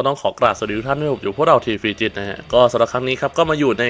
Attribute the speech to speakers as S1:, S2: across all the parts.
S1: ก็ต้องขอกราบสวัสดีทุกท่านที่ผมอยู่พวกเราทีฟีจิตนะฮะก็สำหรับครั้งนี้ครับก็มาอยู่ใน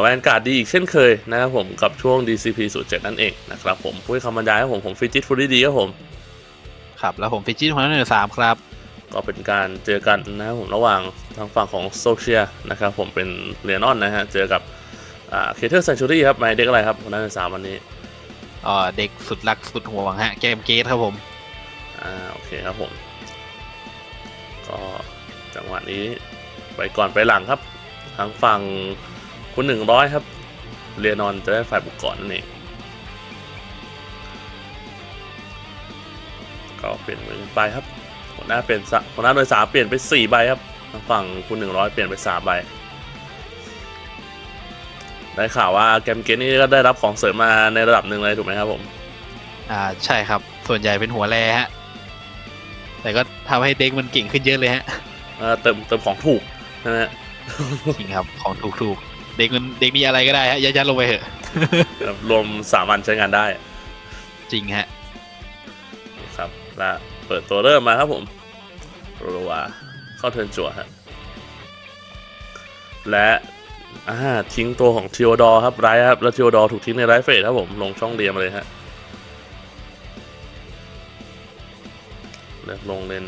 S1: แวนการ์ดดีอีกเช่นเคยนะครับผมกับช่วง DCP 07นั่นเองนะครับผมผู้ให้คำบรรยายครับผมผมฟีจิตฟูลี่ดีครับผม
S2: ครับแล้วผมฟิจิตหัวหน้าหน่วยสามครับ
S1: ก็เป็นการเจอกันนะครับผมระหว่างทางฝั่งของโซเชียนะครับผมเป็นเรียนอนนะฮะเจอกับเคเทอร์เซนชูรี่ครับหมายเด็กอะไรครับคนนั้นสามวันนี้
S2: เอ่อเด็กสุดรักสุดห่วงฮะเกมเกตครับผม
S1: อ่าโอเคครับผมก็ จังหวะนี้ ไปก่อนไปหลังครับ ทางฝั่งคุณหนึ่งร้อยครับเรียนอนจะได้ฝ่ายบุกก่อนนั่นเองก็เปลี่ยนมือไปครับหัวหน้าเปลี่ยนสะหัวหน้าโดยสามเปลี่ยนไปสี่ใบครับทางฝั่งคุณหนึ่งร้อยเปลี่ยนไปสามใบได้ข่าวว่าแกมเกนนี่ก็ได้รับของเสริมมาในระดับหนึ่งเลยถูกไหมครับผม
S2: อ่าใช่ครับ ส่วนใหญ่เป็นหัวแรฮะ แต่ก็ทำให้เด็กมันเก่งขึ้นเยอะเลยฮะ
S1: เอ่อเติมเติมของถูกนะฮะ
S2: จริงครับของถูกๆเด็กมันเด็กมีอะไรก็ได้ฮะยัดๆลงไปเถอะ
S1: รวมสามวันใช้งานได้
S2: จริงฮะ
S1: ครับและเปิดตัวเริ่มมาครับผมรัวๆเข้าเทิร์นจั่วฮะและอ่าทิ้งตัวของทิโอดอร์ครับไรครับ แล้วทิโอดอร์ถูกทิ้งในไรเฟสครับผมลงช่องเรียมเลยฮะแล้วลงเลน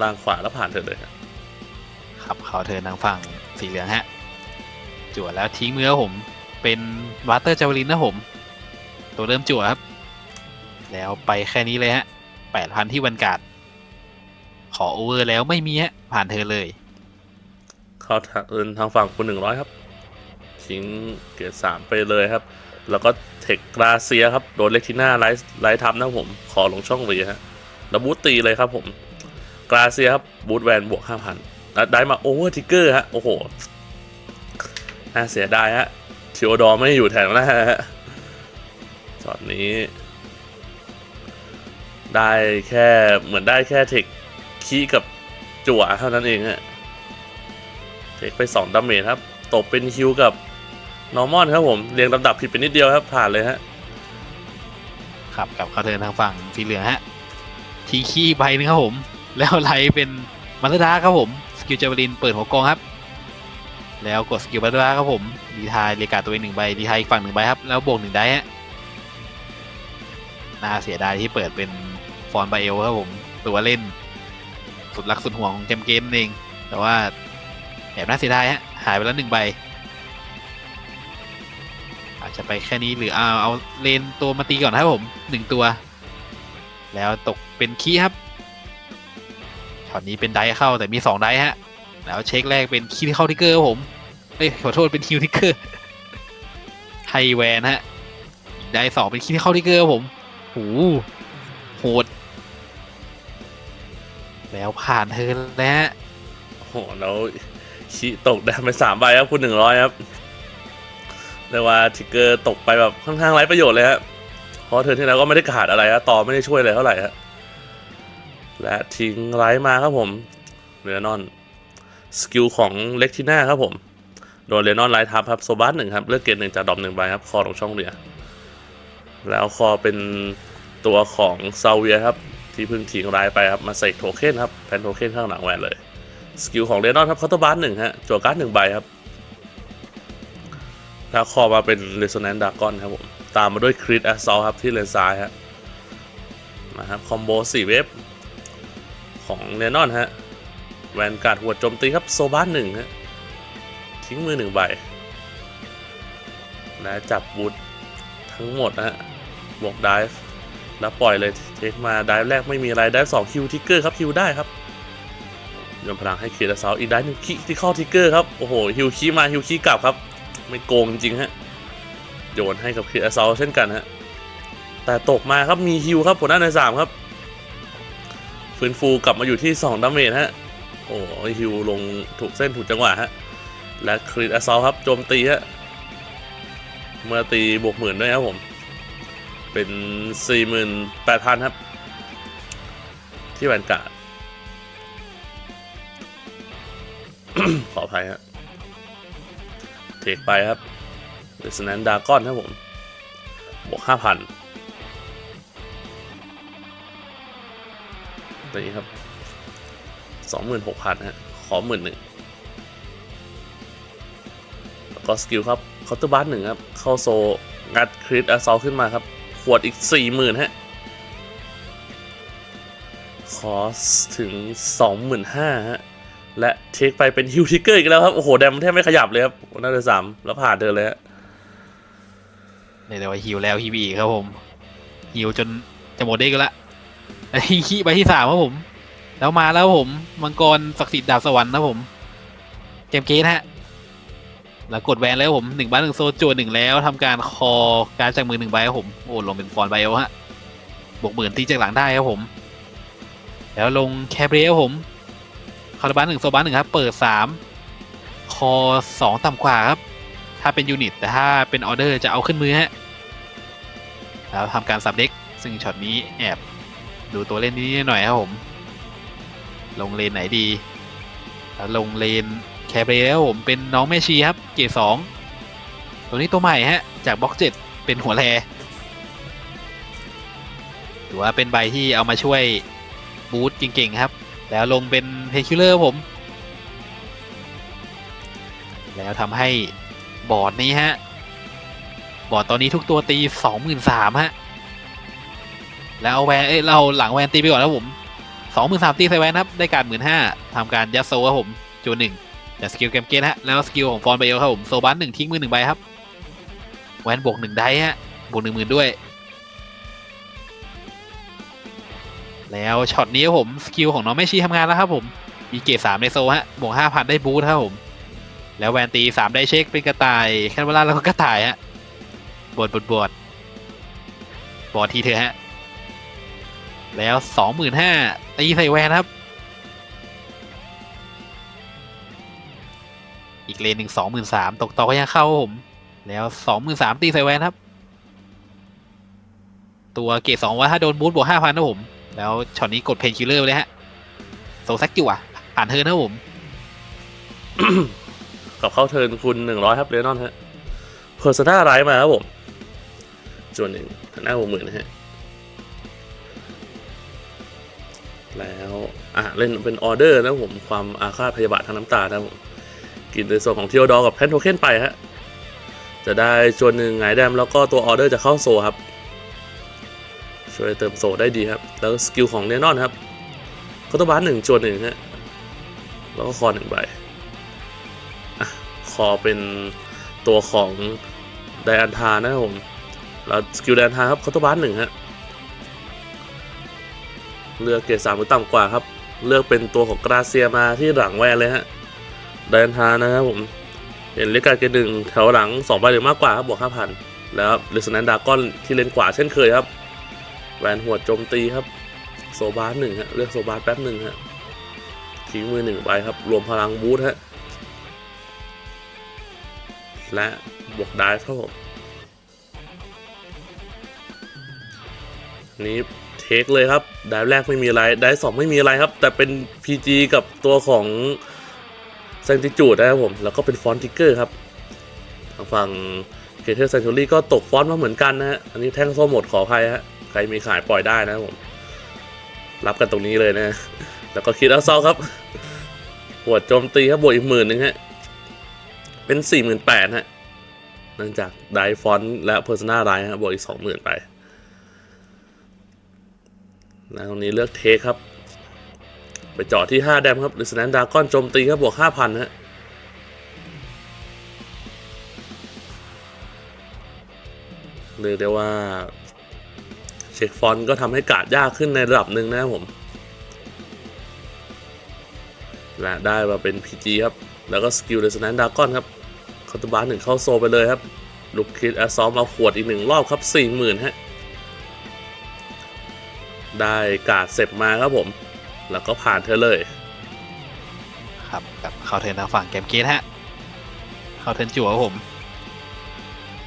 S1: ล่างขวาแล้วผ่านเถอะเลยฮะ
S2: ครับเขาเทินทางฝั่งสีเหลืองฮะจั่วแล้วทิ้งมือผมเป็นวาเตอร์จาวลินนะผม ตัวเริ่มจั่วครับ แล้วไปแค่นี้เลยฮะแปดพันที่วันกาดขอโอเวอร์แล้วไม่มีฮะผ่านเธอเลย
S1: เข้าทางเอินทางฝั่งคุณหนึ่งร้อยครับ ทิ้งเกียร์สามไปเลยครับ แล้วก็เทคกราเซียครับ โดนเล็กทีน่าไลท์ไลท์ทับนะผม ขอลงช่องเรีฮะแล้วบูตตีเลยครับผมกราเซียครับบูทแวนบวกห้าพัน แล้วได้มาโอเวอร์ทิกเกอร์ฮะ โอ้โหน่าเสียดายฮะทิโอดอร์ไม่อยู่แถวหน้าฮะช็อตนี้ ได้แค่เหมือนได้แค่เทคคีกับจั่วเท่านั้นเองฮะ เทคไป2ดาเมจครับ ตกเป็นคิวกับนอร์มอนครับผม เรียงลำดับผิดไปนิดเดียวครับ ผ่านเลยฮะ
S2: ครับกับเขาเทินทางฝั่งสีเหลืองฮะ ทีขี้ใบหนึงครับผม แล้วไลเป็นมาสดาครับผม กิลจาวลินเปิดหัวกองครับ แล้วกดสกิลมาสดาครับผมดีทายเรกาตัวเองหนึ่งใบดีทายอีกฝั่งหนึ่งใบครับ แล้วบวกหนึ่งได้ฮะน่าเสียดายที่เปิดเป็นฟอนไบเอลครับผมตัวเล่น สุดรักสุดห่วงของเกมเกมนั่นเอง แต่ว่าแอบน่าเสียดายฮะหายไปแล้วหนึ่งใบ อาจจะไปแค่นี้หรือเอาเอาเลนตัวมาตีก่อนครับผมหนึ่งตัว แล้วตกเป็นคีครับ ช็อตนี้เป็นไดเข้าแต่มีสองไดฮะ แล้วเช็คแรกเป็นคีย์ที่เข้าทิกเกอร์ครับผมเอ้ยขอโทษเป็นคิวทิกเกอร์ไฮแวนฮะไดสองเป็นคีย์ที่เข้าทิกเกอร์ครับผมหูโหด แล้วผ่านเธอแล้วฮะ
S1: โอ้โหแล้วชิตกได้ไปสามใบครับคุณหนึ่งร้อยครับเรียกว่าทิกเกอร์ตกไปแบบค่อนข้างไร้ประโยชน์เลยฮะเพราะเธอที่แล้วก็ไม่ได้ขาดอะไรฮะต่อไม่ได้ช่วยอะไรเท่าไหร่ฮะ และทิ้งไลท์มาครับผมเรนอนสกิลของเล็กที่หน่าครับผมโดนเรนอนไลท์ทับครับโซบัสหนึ่งครับเลือกเกรดหนึ่งจากดอมหนึ่งใบครับคอตรงช่องเรียแล้วคอเป็นตัวของซาเวียครับที่เพิ่งทิ้งไลท์ไปครับมาใส่โทเค็นครับแพนโทเค็นข้างหลังแหวนเลยสกิลของเรนอนครับคอร์ตบัสหนึ่งฮะจั่วการ์ดหนึ่งใบครับแล้วคอมาเป็น Resonant Dragon ครับผมตามมาด้วย Crit Assault ครับที่เลนซ้ายฮะมาครับคอมโบ4เวฟ เรนอนฮะ แวนการ์ดหัวโจมตีครับโซบ้านหนึ่งฮะ ทิ้งมือหนึ่งใบและจับบูททั้งหมดนะฮะบวกดิฟแล้วปล่อยเลยเทคมาดิฟแรกไม่มีอะไรดิฟสองคิวทิกเกอร์ครับคิวได้ครับโยนพลังให้เคดเซาอีกได้หนึ่งคิที่เข้าทิกเกอร์ครับ โอ้โหฮิวคีมาฮิวคีกลับครับ ไม่โกงจริงฮะโยนให้กับเคดเซาเช่นกันฮะแต่ตกมาครับมีฮิวครับผลหน้าในสามครับ ฟื้นฟูกลับมาอยู่ที่ 2ดาเมจฮะ โอ้ยฮิวลงถูกเส้นถูกจังหวะฮะ และคริสอสซอลครับโจมตีฮะ เมื่อตีบวกหมื่นด้วยครับผม เป็น 48,000 ครับ ที่แวนการ์ดขออภัยฮะ เทคไปครับเดสแนนดากอนครับผม บวก 5,000 ตัวนี้ครับ26,000ฮะ ขอหมื่นหนึ่งแล้วก็สกิลครับเคาน์เตอร์บัสหนึ่งครับ เข้าโซงัดคริสอาซอลขึ้นมาครับ ขวดอีกสี่หมื่นฮะคอสถึงสองหมื่นห้าฮะ และเทคไปเป็นฮิวทิกเกอร์อีกแล้วครับ โอ้โห แดมแทบไม่ขยับเลยครับน่าจะสามแล้วผ่านเดินเลยฮะ
S2: เรียกได้ว่าฮิวแล้วฮิวอีกครับผมฮิวจนจะหมดเด้กันละ ไอ้ขี้ไปที่สามครับผม แล้วมาแล้วผม มังกรศักดิ์สิทธิ์ดาบสวรรค์นะผมเกมเกตฮะ แล้วกดแวนแล้วผมหนึ่งบ้านหนึ่งโซจวดหนึ่งแล้วทำการคอการจากมือหนึ่งใบครับผม โอ้ลงเป็นฟอนไบโอฮะ บวกหมื่นตีจากหลังได้ครับผม แล้วลงแคบเรียผมคาร์บ้านหนึ่งโซบ้านหนึ่งครับ เปิดสามคอสองต่ำกว่าครับ ถ้าเป็นยูนิต แต่ถ้าเป็นออเดอร์จะเอาขึ้นมือฮะ แล้วทำการสับเด็ก ซึ่งช็อตนี้แอบ ดูตัวเล่นนี้หน่อยครับผม ลงเลนไหนดีแล้วลงเลนแคเบรแล้วผมเป็นน้องแม่ชีครับ เกรดสองตัวนี้ตัวใหม่ฮะ จากบล็อกเจ็ดเป็นหัวแรถือว่าเป็นใบที่เอามาช่วยบูทเก่งๆครับ แล้วลงเป็นเพคิลเลอร์ผม แล้วทำให้บอร์ดนี้ฮะ บอร์ดตอนนี้ทุกตัวตีสองหมื่นสามฮะ แล้วเอาแวนเอ้ยเราหลังแวนตีไปก่อนแล้วผมสองหมื่นสามตีใส่แวนครับได้การหมื่นห้าทำการยัดโซครับผมจูนหนึ่งจากสกิลเกมเกตฮะแล้วสกิลของฟอนไบโอครับผมโซบัสหนึ่งทิ้งมือหนึ่งใบครับแวนบวกหนึ่งได้ฮะบวกหนึ่งหมื่นด้วย แล้วช็อตนี้ครับผมสกิลของน้องแม่ชีทำงานแล้วครับผมมีเกรดสามในโซฮะบวกห้าพันได้บูทครับผมแล้วแวนตีสามได้เช็คเป็นกระต่ายแคนวลาแล้วก็กระต่ายฮะบวดบวดบวดบอดทีเถอฮะ แล้วสองหมื่นห้าตีใส่แวนครับ อีกเลนหนึ่งสองหมื่นสามตกต่อก็ยังเข้าครับผม แล้วสองหมื่นสามตีใส่แวนครับ ตัวเกรดสองว่าถ้าโดนบูทบวกห้าพันนะผม แล้วช็อตนี้กดเพนคิลเลอร์เลยฮะโซแซกจิวอะผ่านเธอนะผม
S1: กับเข้าเทิร์นคุณหนึ่งร้อยครับเรนอนฮะเพอร์ซนาไรมาครับผมจวนหนึ่งหน้าหกหมื่นนะฮะ แล้วอะเล่นเป็นออเดอร์นะผมความอาฆาตพยาบาททางน้ำตานะผมกินในส่วนของเทียวดอกับแพนโทเคนไปฮะจะได้จวนหนึ่งไงแดมแล้วก็ตัวออเดอร์จะเข้าโซครับช่วยเติมโซได้ดีครับ แล้วสกิลของเนนอนครับเขาต้องบาสหนึ่งจวนหนึ่งฮะแล้วก็คอหนึ่งใบคอเป็นตัวของไดอันทานะครับผมแล้วสกิลไดอันทาครับเขาตัวบ้านหนึ่งฮะ เลือกเกรดสามหรือต่ำกว่าครับ เลือกเป็นตัวของกราเซียมาที่หลังแวนเลยฮะไดนทานะครับผมเห็นเลกการเกรดหนึ่งแถวหลังสองใบหรือมากกว่าครับบวกห้าพันแล้วเลสแนนดาก้อนที่เลนขวาเช่นเคยครับ แวนหัวโจมตีครับ โซบาสหนึ่งฮะเลือกโซบาสแป๊บหนึ่งฮะทิ้งมือหนึ่งใบครับ รวมพลังบูทฮะและบวกได้ครับผมนี้ ทคเลยครับได้แรกไม่มีอะไรได้สองไม่มีอะไรครับ แต่เป็น PG กับตัวของ s ซนติจูดนะครับผม แล้วก็เป็นฟอนติกเกอร์ครับทางฝั่งเคเทอร์เซนตูรี่ก็ตกฟอนต์มาเหมือนกันนะฮะ อันนี้แท่งส้มหมดขออภัยฮะ ใครมีขายปล่อยได้นะครับผม รับกันตรงนี้เลยนะ แล้วก็คิดเอาซอครับหัวโจมตีครับบวกอีกหมื่นหนึงฮะ เป็นสี่หมื่นแปดฮะเนื่องจากไดฟอนต์และเพอร์ซนาไดฮะบวกอีกสองหมื่นไป แล้วตรงนี้เลือกเทคครับ ไปเจาะที่ 5 แดมครับหรือสแนนดาก้อนโจมตีครับบวก 5,000ฮะเรียกได้ว่าเช็คฟอนต์ก็ทำให้การ์ดยากขึ้นในระดับหนึ่งนะครับผม และได้มาเป็น PG ครับ แล้วก็สกิลเดสแนนดาก้อนครับคาร์ตบาร์หนึ่งเข้าโซไปเลยครับ ลูกคิดแอสซอมเอาขวดอีกหนึ่งรอบครับสี่หมื่นฮะ ได้การ์ดเสร็จมาครับผม แล้วก็ผ่านเธอเลย
S2: ครับกับเข้าเทิร์นทางฝั่งเกมเกตฮะ เข้าเทิร์นจั่วครับผม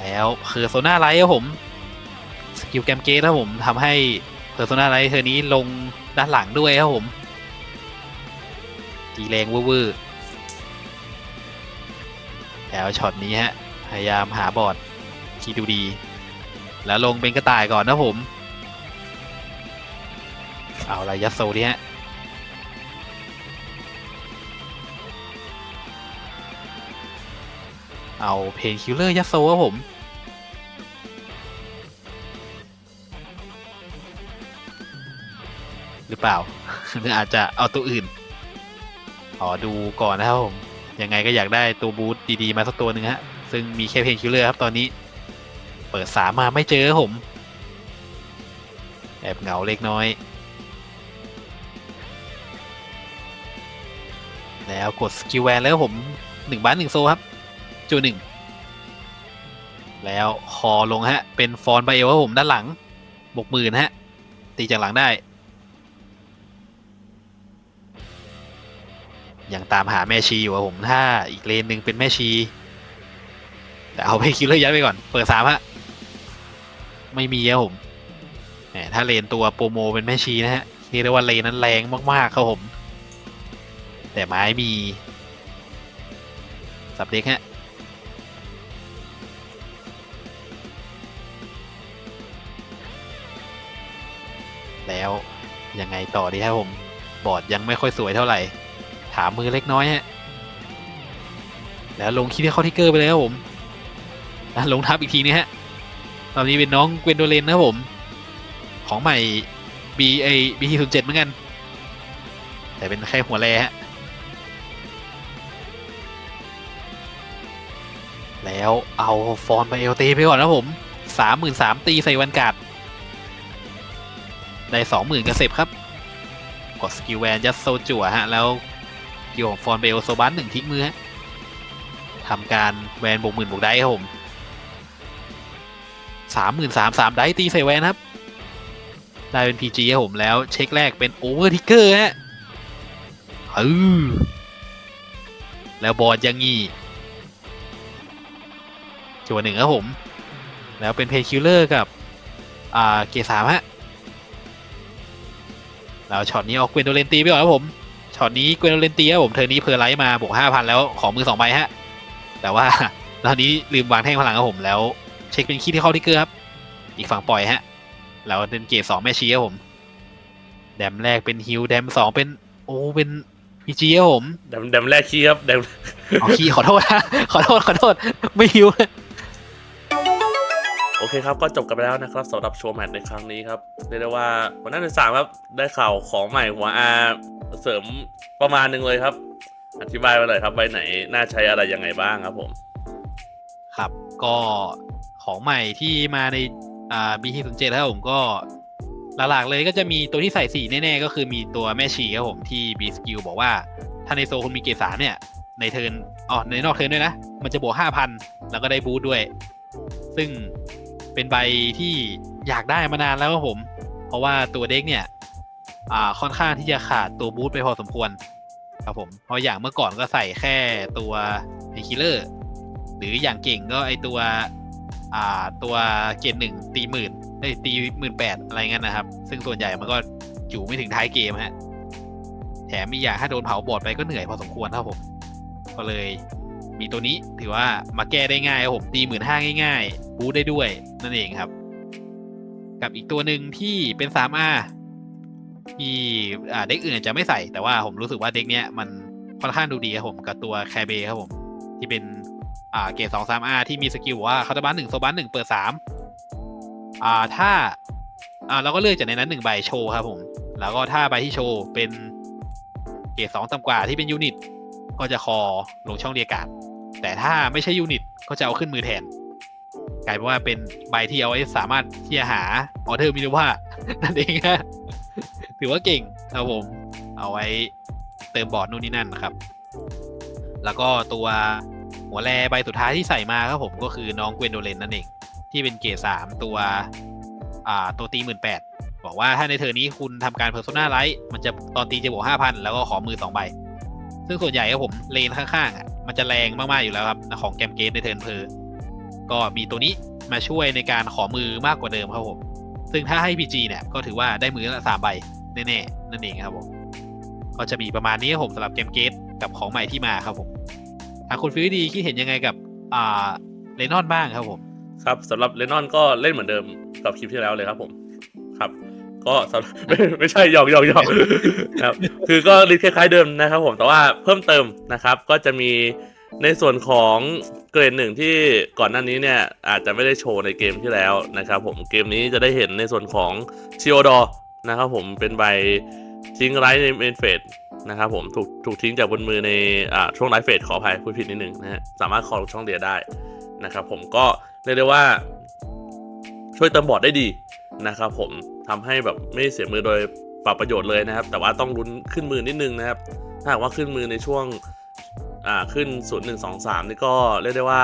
S2: แล้วเพอร์โซนาไลท์ครับผม สกิลเกมเกตครับผมทำให้เพอร์โซนาไลท์เธอนี้ลงด้านหลังด้วยครับผมตีแรงเวอร์แล้วช็อตนี้ฮะ พยายามหาบอร์ดที่ดูดี แล้วลงเป็นกระต่ายก่อนนะผม เอาอะไรยัดโซดีฮะเอาเพนคิลเลอร์ยัดโซครับผมหรือเปล่าหรืออาจจะเอาตัวอื่นขอดูก่อนนะครับผม ยังไงก็อยากได้ตัวบูทดีๆ มาสักตัวหนึ่งฮะ ซึ่งมีแค่เพนคิลเลอร์ครับตอนนี้ เปิดสามมาไม่เจอผม แอบเหงาเล็กน้อย แล้วกดสกิลแวนแล้วผมหนึ่งบ้านหนึ่งโซครับ จูหนึ่งแล้วคอลงฮะ เป็นฟอนไบเอลครับผมด้านหลังบกหมื่นฮะ ตีจากหลังได้ ยังตามหาแม่ชีอยู่ครับผมถ้าอีกเลนหนึ่งเป็นแม่ชี แต่เอาไปคิลเลอร์ยัดไปก่อน เปิดสามฮะ ไม่มีครับผมแหมถ้าเลนตัวโปรโมเป็นแม่ชีนะฮะเรียกได้ว่าเลนนั้นแรงมากๆครับผม แต่ไม้มีสับเด็กฮะแล้วยังไงต่อดีครับผม บอร์ดยังไม่ค่อยสวยเท่าไหร่ ถามมือเล็กน้อยฮะ แล้วลงคิดที่เข้าทิกเกอร์ไปเลยครับผมลงทับอีกทีนึงฮะ ตอนนี้เป็นน้องเกวนโดเลนนะครับผม ของใหม่ B A B T 0 7เหมือนกัน แต่เป็นแค่หัวแรฮะ แล้วเอาฟอนไปเอลตีไปก่อนนะผมสามหมื่นสามตีใส่วันกาดได้สองหมื่นกระเสบครับ กดสกิลแวนยัดโซจั่วฮะ แล้วกิลของฟอนเบลโซบันหนึ่งทิ้งมือฮะทำการแวนบวกหมื่นบวกได้ครับผมสามหมื่นสามสามได้ตีใส่แวนครับ ได้เป็น PG ครับผมแล้วเช็คแรกเป็นโอเวอร์ทิกเกอร์ฮะเออแล้วบอลยังงี้ จัวหนึ่งครับผม แล้วเป็นเพย์คิลเลอร์กับ อ่า เกรดสามฮะ แล้วช็อตนี้เอาเกวนโดเลนตีไปก่อนครับผม ช็อตนี้เกวนโดเลนตีครับผมเทอร์นี้เพอร์ไลท์มาบวกห้าพันแล้วของมือสองใบฮะ แต่ว่าตอนนี้ลืมวางแท่งพลังครับผม แล้วเช็คเป็นคีย์ที่เข้าทิกเกอร์ครับ อีกฝั่งปล่อยฮะ แล้วเป็นเกรดสองแม่ชีครับผม แดมแรกเป็นฮิลแดมสองเป็นโอ้เป็นพีจีครับผม
S1: แดมแดมแรกคีย์ครับแดม
S2: เอาคีย์ขอโทษนะขอโทษขอโทษไม่ฮิว
S1: โอเคครับ ก็จบกันไปแล้วนะครับสำหรับโชว์แมตช์ในครั้งนี้ครับเรียกได้ว่าวันนั้นในสามครับได้ข่าวของใหม่หัวอาเสริมประมาณหนึ่งเลยครับ อธิบายมาหน่อยครับใบไหนน่าใช้อะไรยังไงบ้างครับผม
S2: ครับก็ของใหม่ที่มาในอ่า BT 0 7ครับผมก็หลักๆเลยก็จะมีตัวที่ใส่สีแน่ๆ ก็คือมีตัวแม่ชีครับผมที่ B skill บอกว่า ถ้าในโซคุณมีเกสาเนี่ย ในเทิร์นอ๋อในนอกเทิร์นด้วยนะ มันจะบวกห้าพันแล้วก็ได้บูทด้วย ซึ่ง เป็นใบที่อยากได้มานานแล้วครับผม เพราะว่าตัวเด็กเนี่ยอ่าค่อนข้างที่จะขาดตัวบูทไปพอสมควร ครับผม เพราะอย่างเมื่อก่อนก็ใส่แค่ตัวไอคิลเลอร์หรืออย่างเก่งก็ไอตัวอ่าตัวเกณฑ์หนึ่งตีหมื่นไอยตีหมื่นแปดอะไรเงี้ยนะครับ ซึ่งส่วนใหญ่มันก็อยู่ไม่ถึงท้ายเกมฮะแถมมีอย่างถ้าโดนเผาบอดไปก็เหนื่อยพอสมควรครับผม ก็เลย มีตัวนี้ถือว่ามาแก้ได้ง่ายครับผมตีหมื่นห้าง่ายๆบูได้ด้วยนั่นเองครับ กับอีกตัวหนึ่งที่เป็น 3R ที่เด็กอื่นอาจจะไม่ใส่แต่ว่าผมรู้สึกว่าเด็กเนี้ยมันค่อนข้างดูดีครับผมกับตัวแคเบครับผม ที่เป็นอ่าเกรดสองสามอาที่มีสกิลว่าคาร์บันหนึ่งโซบันหนึ่งเปิดสามอ่าถ้าอ่าเราก็เลือกจากในนั้นหนึ่งใบโชว์ครับผม แล้วก็ถ้าใบที่โชว์เป็นเกรดสองต่ำกว่าที่เป็นยูนิต ก็จะคอลงช่องเรียกการ แต่ถ้าไม่ใช่ยูนิตก็จะเอาขึ้นมือแทน กลายเป็นว่าเป็นใบที่เอาไว้สามารถที่จะหาออเดอร์มินูว่านั่นเองฮะถือว่าเก่งครับผม เอาไว้เติมบอร์ดนู่นนี่นั่นนะครับ แล้วก็ตัวหัวแรใบสุดท้ายที่ใส่มาครับผมก็คือน้องเกวนโดเลนนั่นเอง ที่เป็นเกรดสามตัว อ่าตัวตีหมื่นแปดบอกว่าถ้าในเทอร์นี้คุณทำการเพอร์โซนาไลท์มันจะตอนตีจะบวกห้าพันแล้วก็ขอมือสองใบ ซึ่งส่วนใหญ่ครับผมเลนข้างๆอะ มันจะแรงมากๆอยู่แล้วครับของแกมเกตในเทิร์นเพอร์ก็มีตัวนี้มาช่วยในการขอมือมากกว่าเดิมครับผม ซึ่งถ้าให้ PG เนี่ยก็ถือว่าได้มือละสามใบแน่ๆนั่นเองครับผม ก็จะมีประมาณนี้ครับผมสำหรับเกมเกตกับของใหม่ที่มาครับผมทางคุณฟิวดีคิดเห็นยังไงกับอ่าเลนอนบ้างครับผม
S1: ครับสำหรับเลนอนก็เล่นเหมือนเดิมกับคลิปที่แล้วเลยครับผม ครับ ก็สำไม่ไม่ใช่หยอกหยอกหยอกครับคือก็ลิสคล้ายๆเดิมนะครับผมแต่ว่าเพิ่มเติมนะครับก็จะมีในส่วนของเกรดหนึ่งที่ก่อนหน้านี้เนี่ยอาจจะไม่ได้โชว์ในเกมที่แล้วนะครับผมเกมนี้จะได้เห็นในส่วนของชิโอดอนะครับผมเป็นใบทิ้งไร้ในเมนเฟสนะครับผมถูกถูกทิ้งจากบนมือในอ่าช่วงไลฟ์เฟสขออภัยพูดผิดนิดนึงนะฮะสามารถคอลช่องเดียได้นะครับผมก็เรียกได้ว่าช่วยเติมบอร์ดได้ดี นะครับผมทำให้แบบไม่เสียมือโดยปรับประโยชน์เลยนะครับ แต่ว่าต้องลุ้นขึ้นมือนิดนึงนะครับ ถ้าหากว่าขึ้นมือในช่วงอ่าขึ้น0 1 2 3นี่ก็เรียกได้ว่า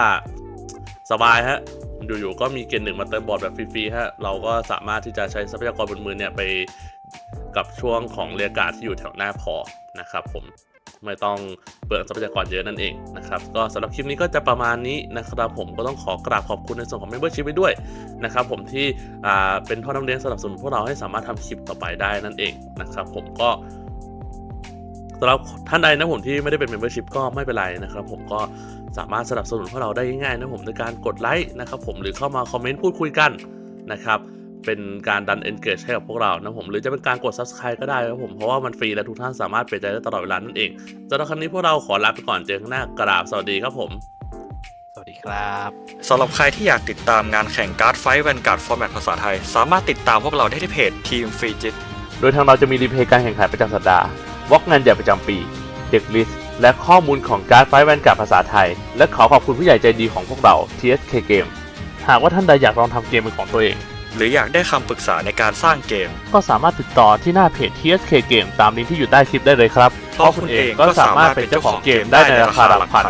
S1: สบายฮะอยู่ๆก็มีเกณฑ์หนึ่งมาเติมบอร์ดแบบฟรีๆฮะเราก็สามารถที่จะใช้ทรัพยากรบนมือเนี่ยไปกับช่วงของเรียกาดที่อยู่แถวหน้าพอนะครับผม ไม่ต้องเปลืองทรัพยากรเยอะนั่นเองนะครับก็สำหรับคลิปนี้ก็จะประมาณนี้นะครับผมก็ต้องขอกราบขอบคุณในส่วนของ Membership ไปด้วยนะครับผมที่เป็นท่อน้ำเลี้ยงสนับสนุนพวกเราให้สามารถทำคลิปต่อไปได้นั่นเองนะครับผมก็สำหรับท่านใดนะผมที่ไม่ได้เป็น Membership ก็ไม่เป็นไรนะครับผมก็สามารถสนับสนุนพวกเราได้ง่ายๆนะผมในการกดไลค์นะครับผมหรือเข้ามาคอมเมนต์พูดคุยกันนะครับ เป็นการดัน engage ให้กับพวกเรานะผมหรือจะเป็นการกด subscribe ก็ได้ครับผมเพราะว่ามันฟรีและทุกท่านสามารถเปลี่ยนใจได้ตลอดเวลานั่นเองสำหรับครั้งนี้พวกเราขอลาไปก่อนเจอกันหน้ากราบสวัสดีครับผม
S2: สวัสดีครับ
S3: สำหรับใครที่อยากติดตามงานแข่งการ์ดไฟแวนการ์ดฟอร์แมตภาษาไทย สามารถติดตามพวกเราได้ที่เพจทีมฟรีจิต
S1: โดยทางเราจะมีรีเพย์การแข่งขันประจำสัปดาห์วอกงานใหญ่ประจำปี เด็กลิสต์และข้อมูลของการ์ดไฟแวนการ์ดภาษาไทย และขอขอบคุณผู้ใหญ่ใจดีของพวกเรา TSK Game หากว่าท่านใดอยากลองทำเกมเป็นของตัวเอง
S3: หรืออยากได้คำปรึกษาในการสร้างเกม
S1: ก็สามารถติดต่อที่หน้าเพจ TSK Game ตามลิงก์ที่อยู่ใต้คลิปได้เลยครับ
S3: เพราะคุณเองก็สามารถเป็นเจ้าของเกมได้ในราคาหลักพัน